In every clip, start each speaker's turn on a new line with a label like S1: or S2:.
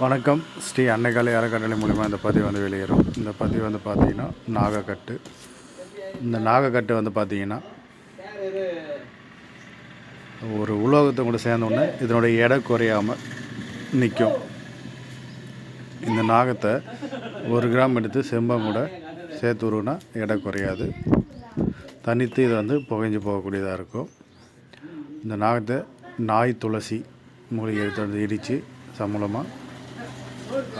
S1: வணக்கம். ஸ்ரீ அன்னைக்காலை அறக்கட்டளை மூலிமா இந்த பதிவு வந்து வெளியேறும். இந்த பதிவு வந்து பார்த்தீங்கன்னா நாகக்கட்டு. இந்த நாகக்கட்டு வந்து பார்த்தீங்கன்னா ஒரு உலோகத்தை கூட சேர்ந்தோடனே இதனுடைய எடை குறையாமல் நிற்கும் இந்த நாகத்தை ஒரு கிராம் எடுத்து செம்பம் கூட சேர்த்து உருவினா எடை குறையாது. தனித்து இது வந்து புகைஞ்சு போகக்கூடியதாக இருக்கும். இந்த நாகத்தை நாய் துளசி மூலிகை எடுத்து வந்து இடித்து சமூலமாக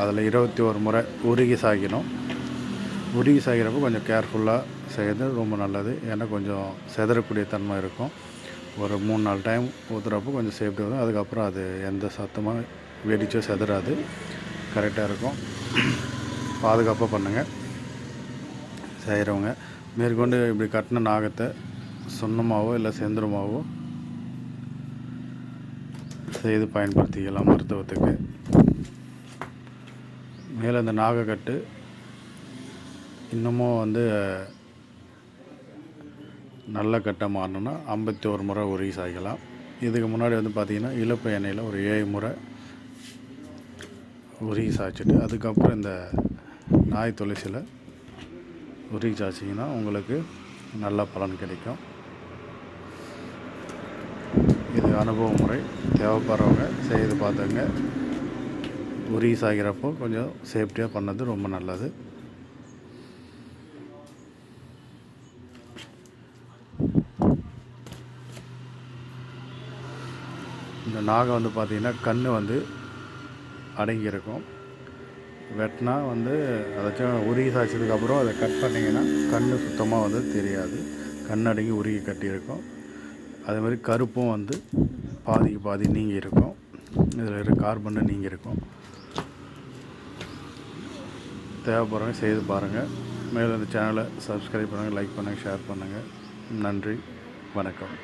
S1: அதில் இருபத்தி ஒரு முறை உருகி சாகினோம் உருகி சாகிறப்போ கொஞ்சம் கேர்ஃபுல்லாக செய்கிறது ரொம்ப நல்லது. ஏன்னா கொஞ்சம் செதறக்கூடிய தன்மை இருக்கும். ஒரு மூணு நாலு டைம் ஊற்றுறப்போ கொஞ்சம் சேஃப்டி வரும். அதுக்கப்புறம் அது எந்த சத்தமாக வெடிச்சோ செதறாது. கரெக்டாக இருக்கும். பாதுகாப்பாக பண்ணுங்கள் செய்கிறவங்க மேற்கொண்டு இப்படி கட்டின நாகத்தை சுண்ணமாவோ இல்லை செந்தரமாவோ செய்து பயன்படுத்திக்கலாம் மருத்துவத்துக்கு. மேலே இந்த நாகக்கட்டு இன்னமும் வந்து நல்ல கட்டை மாறணுன்னா ஐம்பத்தி ஒரு முறை உருகி சாய்க்கலாம் இதுக்கு முன்னாடி வந்து பார்த்திங்கன்னா இழுப்பு எண்ணெயில் ஒரு ஏழு முறை உருகி சாய்ச்சிட்டு அதுக்கப்புறம் இந்த நாய் துளசியில் உருகி சாய்ச்சிங்கன்னா உங்களுக்கு நல்ல பலன் கிடைக்கும். இது அனுபவ முறை. தேவைப்படுறவங்க செய்து பார்த்துங்க. உருகி ஆகிறப்போ கொஞ்சம் சேஃப்டியாக பண்ணது ரொம்ப நல்லது. இந்த நாகம் வந்து பார்த்திங்கன்னா கண் வந்து அடங்கியிருக்கும். வெட்டினா வந்து அதாச்சும் உருகி சாய்ச்சதுக்கப்புறம் அதை கட் பண்ணிங்கன்னா கண் சுத்தமாக வந்து தெரியாது. கண் அடங்கி உருகி கட்டியிருக்கும். அதே மாதிரி கருப்பும் வந்து பாதிக்கு பாதி நீங்கி இருக்கும் இதில் இருக்க கார்பன் நீங்கி இருக்கும் தேவைப்படுறவங்க செய்து பாருங்கள் மேலும் இந்த சேனலை சப்ஸ்கிரைப் பண்ணுங்கள் லைக் பண்ணுங்கள் ஷேர் பண்ணுங்கள் நன்றி வணக்கம்.